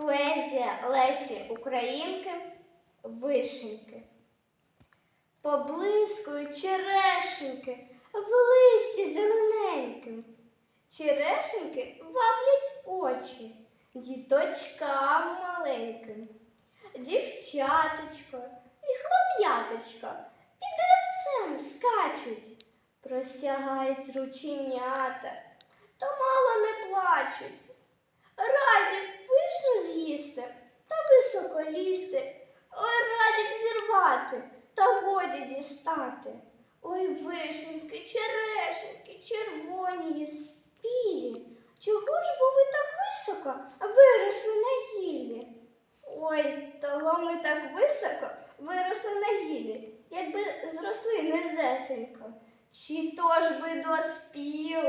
Поезія Лесі Українки Вишеньки. Поблискують черешеньки в листі зелененьким. Черешеньки ваблять очі діточкам маленьким. Дівчаточко і хлоп'яточко під деревцем скачуть, простягають рученята, та мало не плачуть. Раді вишню з'їсти та високо лізти, ой, раді б зірвати та годі дістати. Ой, вишеньки, черешеньки, червоні спілі. Чого ж бо ви так високо виросли на гіллі? Ой, того ми так високо виросли на гіллі, якби зросли низесенько. Чи то ж би доспіли?